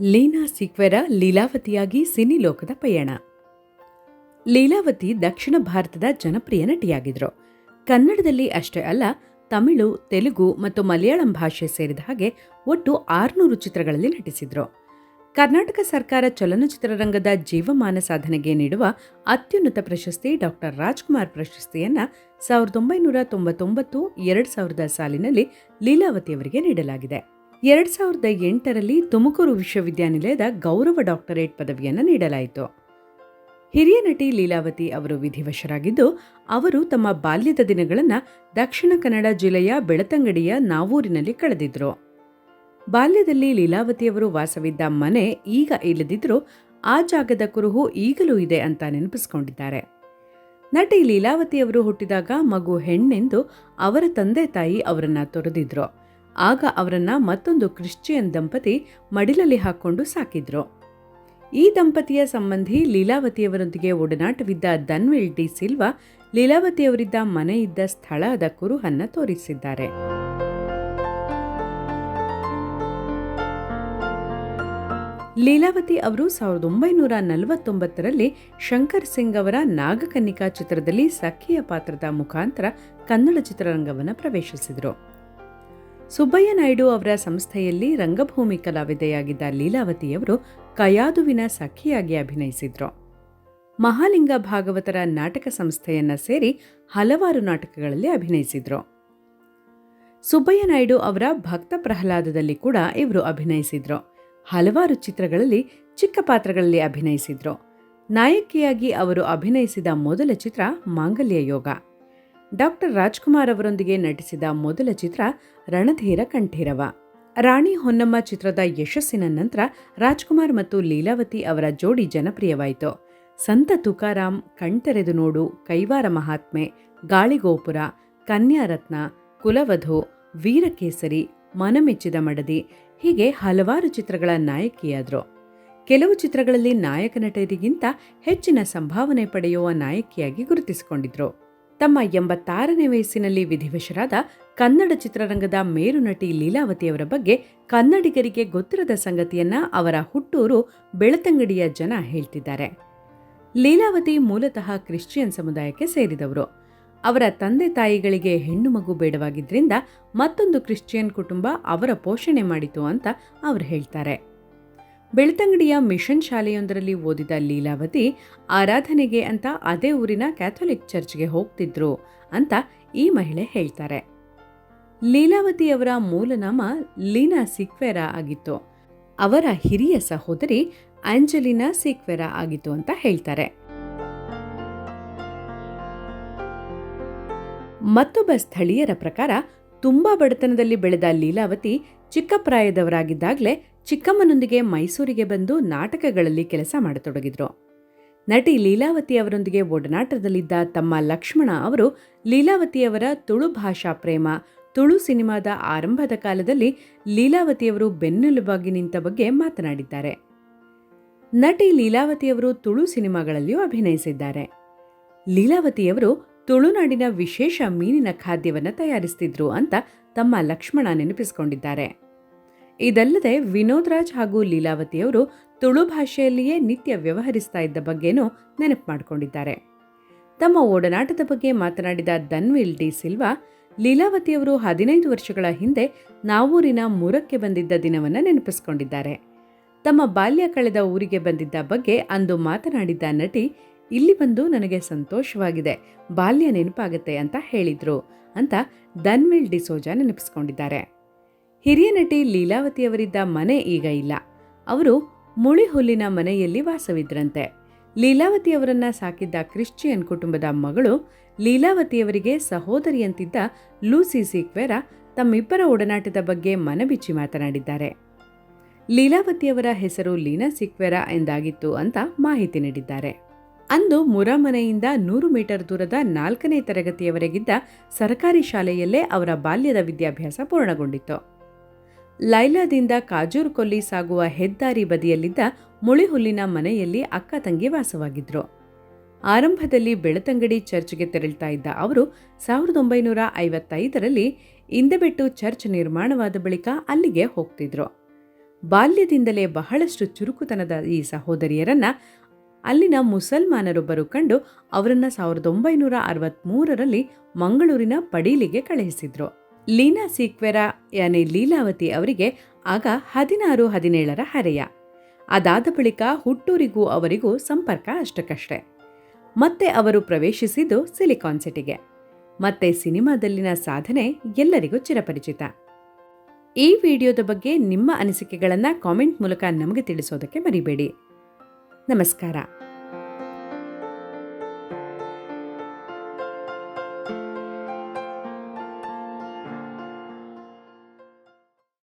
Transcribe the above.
Leena ಸಿಕ್ವೆರ ಲೀಲಾವತಿಯಾಗಿ cine ಲೋಕದ ಪಯಣ. ಲೀಲಾವತಿ ದಕ್ಷಿಣ ಭಾರತದ ಜನಪ್ರಿಯ ನಟಿಯಾಗಿದ್ರು. ಕನ್ನಡದಲ್ಲಿ ಅಷ್ಟೇ ಅಲ್ಲ, ತಮಿಳು, ತೆಲುಗು ಮತ್ತು ಮಲಯಾಳಂ ಭಾಷೆ ಸೇರಿದ ಹಾಗೆ ಒಟ್ಟು ಆರುನೂರು ಚಿತ್ರಗಳಲ್ಲಿ ನಟಿಸಿದ್ರು. ಕರ್ನಾಟಕ ಸರ್ಕಾರ ಚಲನಚಿತ್ರರಂಗದ ಜೀವಮಾನ ಸಾಧನೆಗೆ ನೀಡುವ ಅತ್ಯುನ್ನತ ಪ್ರಶಸ್ತಿ ಡಾಕ್ಟರ್ ರಾಜ್ಕುಮಾರ್ ಪ್ರಶಸ್ತಿಯನ್ನ ಸಾವಿರದ ಒಂಬೈನೂರ ತೊಂಬತ್ತೊಂಬತ್ತು ಎರಡು ಸಾವಿರದ ಸಾಲಿನಲ್ಲಿ ಲೀಲಾವತಿಯವರಿಗೆ ನೀಡಲಾಗಿದೆ. ಎರಡು ಸಾವಿರದ ಎಂಟರಲ್ಲಿ ತುಮಕೂರು ವಿಶ್ವವಿದ್ಯಾನಿಲಯದ ಗೌರವ ಡಾಕ್ಟರೇಟ್ ಪದವಿಯನ್ನು ನೀಡಲಾಯಿತು. ಹಿರಿಯ ನಟಿ ಲೀಲಾವತಿ ಅವರು ವಿಧಿವಶರಾಗಿದ್ದು, ಅವರು ತಮ್ಮ ಬಾಲ್ಯದ ದಿನಗಳನ್ನು ದಕ್ಷಿಣ ಕನ್ನಡ ಜಿಲ್ಲೆಯ ಬೆಳತಂಗಡಿಯ ನಾವೂರಿನಲ್ಲಿ ಕಳೆದಿದ್ರು. ಬಾಲ್ಯದಲ್ಲಿ ಲೀಲಾವತಿಯವರು ವಾಸವಿದ್ದ ಮನೆ ಈಗ ಇಲ್ಲದಿದ್ದರೂ ಆ ಜಾಗದ ಕುರುಹು ಈಗಲೂ ಇದೆ ಅಂತ ನೆನಪಿಸ್ಕೊಂಡಿದ್ದಾರೆ. ನಟಿ ಲೀಲಾವತಿಯವರು ಹುಟ್ಟಿದಾಗ ಮಗು ಹೆಣ್ಣೆಂದು ಅವರ ತಂದೆ ತಾಯಿ ಅವರನ್ನು ತೊರೆದಿದ್ರು. ಆಗ ಅವರನ್ನು ಮತ್ತೊಂದು ಕ್ರಿಶ್ಚಿಯನ್ ದಂಪತಿ ಮಡಿಲಲ್ಲಿ ಹಾಕೊಂಡು ಸಾಕಿದ್ರು. ಈ ದಂಪತಿಯ ಸಂಬಂಧಿ ಲೀಲಾವತಿಯವರೊಂದಿಗೆ ಒಡನಾಟವಿದ್ದ ದನ್ವಿಲ್ ಡಿ ಸಿಲ್ವಾ ಲೀಲಾವತಿಯವರಿದ್ದ ಮನೆ ಇದ್ದ ಸ್ಥಳದ ಕುರುಹನ್ನ ತೋರಿಸಿದ್ದಾರೆ. ಲೀಲಾವತಿ ಅವರು ಸಾವಿರದ ಒಂಬೈನೂರ ನಲವತ್ತೊಂಬತ್ತರಲ್ಲಿ ಶಂಕರ್ ಸಿಂಗ್ ಅವರ ನಾಗಕನ್ನಿಕಾ ಚಿತ್ರದಲ್ಲಿ ಸಖಿಯ ಪಾತ್ರದ ಮುಖಾಂತರ ಕನ್ನಡ ಚಿತ್ರರಂಗವನ್ನು ಪ್ರವೇಶಿಸಿದರು. ಸುಬ್ಬಯ್ಯ ನಾಯ್ಡು ಅವರ ಸಂಸ್ಥೆಯಲ್ಲಿ ರಂಗಭೂಮಿ ಕಲಾವಿದೆಯಾಗಿದ್ದ ಲೀಲಾವತಿಯವರು ಕಯಾದುವಿನ ಸಖಿಯಾಗಿ ಅಭಿನಯಿಸಿದ್ರು. ಮಹಾಲಿಂಗ ಭಾಗವತರ ನಾಟಕ ಸಂಸ್ಥೆಯನ್ನ ಸೇರಿ ಹಲವಾರು ನಾಟಕಗಳಲ್ಲಿ ಅಭಿನಯಿಸಿದ್ರು. ಸುಬ್ಬಯ್ಯ ನಾಯ್ಡು ಅವರ ಭಕ್ತ ಪ್ರಹ್ಲಾದದಲ್ಲಿ ಕೂಡ ಇವರು ಅಭಿನಯಿಸಿದ್ರು. ಹಲವಾರು ಚಿತ್ರಗಳಲ್ಲಿ ಚಿಕ್ಕ ಪಾತ್ರಗಳಲ್ಲಿ ಅಭಿನಯಿಸಿದ್ರು. ನಾಯಕಿಯಾಗಿ ಅವರು ಅಭಿನಯಿಸಿದ ಮೊದಲ ಚಿತ್ರ ಮಾಂಗಲ್ಯ ಯೋಗ. ಡಾಕ್ಟರ್ ರಾಜ್ಕುಮಾರ್ ಅವರೊಂದಿಗೆ ನಟಿಸಿದ ಮೊದಲ ಚಿತ್ರ ರಣಧೀರ ಕಂಠೀರವ. ರಾಣಿ ಹೊನ್ನಮ್ಮ ಚಿತ್ರದ ಯಶಸ್ಸಿನ ನಂತರ ರಾಜ್ಕುಮಾರ್ ಮತ್ತು ಲೀಲಾವತಿ ಅವರ ಜೋಡಿ ಜನಪ್ರಿಯವಾಯಿತು. ಸಂತ ತುಕಾರಾಮ್ ಕಣ್ತೆರೆದು ನೋಡು, ಕೈವಾರ ಮಹಾತ್ಮೆ, ಗಾಳಿಗೋಪುರ, ಕನ್ಯಾರತ್ನ, ಕುಲವಧು, ವೀರಕೇಸರಿ, ಮನಮೆಚ್ಚಿದ ಮಡದಿ ಹೀಗೆ ಹಲವಾರು ಚಿತ್ರಗಳ ನಾಯಕಿಯಾದರು. ಕೆಲವು ಚಿತ್ರಗಳಲ್ಲಿ ನಾಯಕ ನಟರಿಗಿಂತ ಹೆಚ್ಚಿನ ಸಂಭಾವನೆ ಪಡೆಯುವ ನಾಯಕಿಯಾಗಿ ಗುರುತಿಸಿಕೊಂಡಿದ್ರು. ತಮ್ಮ ಎಂಬತ್ತಾರನೇ ವಯಸ್ಸಿನಲ್ಲಿ ವಿಧಿವಶರಾದ ಕನ್ನಡ ಚಿತ್ರರಂಗದ ಮೇರು ನಟಿ ಲೀಲಾವತಿಯವರ ಬಗ್ಗೆ ಕನ್ನಡಿಗರಿಗೆ ಗೊತ್ತಿರದ ಸಂಗತಿಯನ್ನ ಅವರ ಹುಟ್ಟೂರು ಬೆಳತಂಗಡಿಯ ಜನ ಹೇಳ್ತಿದ್ದಾರೆ. ಲೀಲಾವತಿ ಮೂಲತಃ ಕ್ರಿಶ್ಚಿಯನ್ ಸಮುದಾಯಕ್ಕೆ ಸೇರಿದವರು. ಅವರ ತಂದೆ ತಾಯಿಗಳಿಗೆ ಹೆಣ್ಣು ಮಗು ಬೇಡವಾಗಿದ್ದರಿಂದ ಮತ್ತೊಂದು ಕ್ರಿಶ್ಚಿಯನ್ ಕುಟುಂಬ ಅವರ ಪೋಷಣೆ ಮಾಡಿತು ಅಂತ ಅವರು ಹೇಳ್ತಾರೆ. ಬೆಳ್ತಂಗಡಿಯ ಮಿಷನ್ ಶಾಲೆಯೊಂದರಲ್ಲಿ ಓದಿದ ಲೀಲಾವತಿ, ಆರಾಧನೆಗೆ ಅಂತ ಅದೇ ಊರಿನ ಕ್ಯಾಥೋಲಿಕ್ ಚರ್ಚ್ಗೆ ಹೋಗ್ತಿದ್ರು ಅಂತ ಈ ಮಹಿಳೆ ಹೇಳ್ತಾರೆ. ಲೀಲಾವತಿಯವರ ಮೂಲನಾಮ ಲೀನಾ ಸಿಕ್ವೆರಾ ಆಗಿತ್ತು. ಅವರ ಹಿರಿಯ ಸಹೋದರಿ ಆಂಜಲಿನಾ ಸಿಕ್ವೆರಾ ಆಗಿತ್ತು ಅಂತ ಹೇಳ್ತಾರೆ. ಮತ್ತೊಬ್ಬ ಸ್ಥಳೀಯರ ಪ್ರಕಾರ, ತುಂಬಾ ಬಡತನದಲ್ಲಿ ಬೆಳೆದ ಲೀಲಾವತಿ ಚಿಕ್ಕ ಪ್ರಾಯದವರಾಗಿದ್ದಾಗಲೇ ಚಿಕ್ಕಮ್ಮನೊಂದಿಗೆ ಮೈಸೂರಿಗೆ ಬಂದು ನಾಟಕಗಳಲ್ಲಿ ಕೆಲಸ ಮಾಡತೊಡಗಿದ್ರು. ನಟಿ ಲೀಲಾವತಿ ಅವರೊಂದಿಗೆ ಒಡನಾಟದಲ್ಲಿದ್ದ ತಮ್ಮ ಲಕ್ಷ್ಮಣ ಅವರು ಲೀಲಾವತಿಯವರ ತುಳು ಭಾಷಾ ಪ್ರೇಮ, ತುಳು ಸಿನಿಮಾದ ಆರಂಭದ ಕಾಲದಲ್ಲಿ ಲೀಲಾವತಿಯವರು ಬೆನ್ನೆಲುಬಾಗಿ ನಿಂತ ಬಗ್ಗೆ ಮಾತನಾಡಿದ್ದಾರೆ. ನಟಿ ಲೀಲಾವತಿಯವರು ತುಳು ಸಿನಿಮಾಗಳಲ್ಲಿಯೂ ಅಭಿನಯಿಸಿದ್ದಾರೆ. ಲೀಲಾವತಿಯವರು ತುಳುನಾಡಿನ ವಿಶೇಷ ಮೀನಿನ ಖಾದ್ಯವನ್ನು ತಯಾರಿಸ್ತಿದ್ರು ಅಂತ ತಮ್ಮ ಲಕ್ಷ್ಮಣ ನೆನಪಿಸಿಕೊಂಡಿದ್ದಾರೆ. ಇದಲ್ಲದೆ ವಿನೋದ್ ರಾಜ್ ಹಾಗೂ ಲೀಲಾವತಿಯವರು ತುಳು ಭಾಷೆಯಲ್ಲಿಯೇ ನಿತ್ಯ ವ್ಯವಹರಿಸ್ತಾ ಇದ್ದ ಬಗ್ಗೆನೂ ನೆನಪು ಮಾಡಿಕೊಂಡಿದ್ದಾರೆ. ತಮ್ಮ ಓಡನಾಟದ ಬಗ್ಗೆ ಮಾತನಾಡಿದ ದನ್ವಿಲ್ ಡಿ ಸಿಲ್ವಾ ಲೀಲಾವತಿಯವರು ಹದಿನೈದು ವರ್ಷಗಳ ಹಿಂದೆ ನಾವೂರಿನ ಮುರಕ್ಕೆ ಬಂದಿದ್ದ ದಿನವನ್ನು ನೆನಪಿಸಿಕೊಂಡಿದ್ದಾರೆ. ತಮ್ಮ ಬಾಲ್ಯ ಕಳೆದ ಊರಿಗೆ ಬಂದಿದ್ದ ಬಗ್ಗೆ ಅಂದು ಮಾತನಾಡಿದ್ದ ನಟಿ, ಇಲ್ಲಿ ಬಂದು ನನಗೆ ಸಂತೋಷವಾಗಿದೆ, ಬಾಲ್ಯ ನೆನಪಾಗತ್ತೆ ಅಂತ ಹೇಳಿದರು ಅಂತ ದನ್ವಿಲ್ ಡಿಸೋಜಾ ನೆನಪಿಸ್ಕೊಂಡಿದ್ದಾರೆ. ಹಿರಿಯ ನಟಿ ಲೀಲಾವತಿಯವರಿದ್ದ ಮನೆ ಈಗ ಇಲ್ಲ. ಅವರು ಮುಳಿಹುಲ್ಲಿನ ಮನೆಯಲ್ಲಿ ವಾಸವಿದ್ರಂತೆ. ಲೀಲಾವತಿಯವರನ್ನ ಸಾಕಿದ್ದ ಕ್ರಿಶ್ಚಿಯನ್ ಕುಟುಂಬದ ಮಗಳು ಲೀಲಾವತಿಯವರಿಗೆ ಸಹೋದರಿಯಂತಿದ್ದ ಲೂಸಿ ಸಿಕ್ವೆರ ತಮ್ಮಿಬ್ಬರ ಒಡನಾಟದ ಬಗ್ಗೆ ಮನಬಿಚ್ಚಿ ಮಾತನಾಡಿದ್ದಾರೆ. ಲೀಲಾವತಿಯವರ ಹೆಸರು ಲೀನಾ ಸಿಕ್ವೆರಾ ಎಂದಾಗಿತ್ತು ಅಂತ ಮಾಹಿತಿ ನೀಡಿದ್ದಾರೆ. ಅಂದು ಮುರಮನೆಯಿಂದ ನೂರು ಮೀಟರ್ ದೂರದ ನಾಲ್ಕನೇ ತರಗತಿಯವರೆಗಿದ್ದ ಸರ್ಕಾರಿ ಶಾಲೆಯಲ್ಲೇ ಅವರ ಬಾಲ್ಯದ ವಿದ್ಯಾಭ್ಯಾಸ ಪೂರ್ಣಗೊಂಡಿತ್ತು. ಲೈಲಾದಿಂದ ಕಾಜೂರು ಕೊಲ್ಲಿ ಸಾಗುವ ಹೆದ್ದಾರಿ ಬದಿಯಲ್ಲಿದ್ದ ಮುಳಿಹುಲ್ಲಿನ ಮನೆಯಲ್ಲಿ ಅಕ್ಕ ತಂಗಿ ವಾಸವಾಗಿದ್ರು. ಆರಂಭದಲ್ಲಿ ಬೆಳತಂಗಡಿ ಚರ್ಚ್ಗೆ ತೆರಳ್ತಾ ಇದ್ದ ಅವರು ಸಾವಿರದ ಒಂಬೈನೂರ ಐವತ್ತೈದರಲ್ಲಿ ಇಂದಬೆಟ್ಟು ಚರ್ಚ್ ನಿರ್ಮಾಣವಾದ ಬಳಿಕ ಅಲ್ಲಿಗೆ ಹೋಗ್ತಿದ್ರು. ಬಾಲ್ಯದಿಂದಲೇ ಬಹಳಷ್ಟು ಚುರುಕುತನದ ಈ ಸಹೋದರಿಯರನ್ನ ಅಲ್ಲಿನ ಮುಸಲ್ಮಾನರೊಬ್ಬರು ಕಂಡು ಅವರನ್ನು ಸಾವಿರದ ಒಂಬೈನೂರ ಅರವತ್ತ್ಮೂರರಲ್ಲಿ ಮಂಗಳೂರಿನ ಪಡೀಲಿಗೆ ಕಳುಹಿಸಿದ್ರು. ಲೀನಾ ಸೀಕ್ವೆರಾ ಯಾನೆ ಲೀಲಾವತಿ ಅವರಿಗೆ ಆಗ ಹದಿನಾರು ಹದಿನೇಳರ ಹರೆಯ. ಅದಾದ ಬಳಿಕ ಹುಟ್ಟೂರಿಗೂ ಅವರಿಗೂ ಸಂಪರ್ಕ ಅಷ್ಟಕ್ಕಷ್ಟೇ. ಮತ್ತೆ ಅವರು ಪ್ರವೇಶಿಸಿದ್ದು ಸಿಲಿಕಾನ್ ಸಿಟಿಗೆ. ಮತ್ತೆ ಸಿನಿಮಾದಲ್ಲಿನ ಸಾಧನೆ ಎಲ್ಲರಿಗೂ ಚಿರಪರಿಚಿತ. ಈ ವಿಡಿಯೋದ ಬಗ್ಗೆ ನಿಮ್ಮ ಅನಿಸಿಕೆಗಳನ್ನು ಕಾಮೆಂಟ್ ಮೂಲಕ ನಮಗೆ ತಿಳಿಸೋದಕ್ಕೆ ಮರಿಬೇಡಿ. ನಮಸ್ಕಾರ.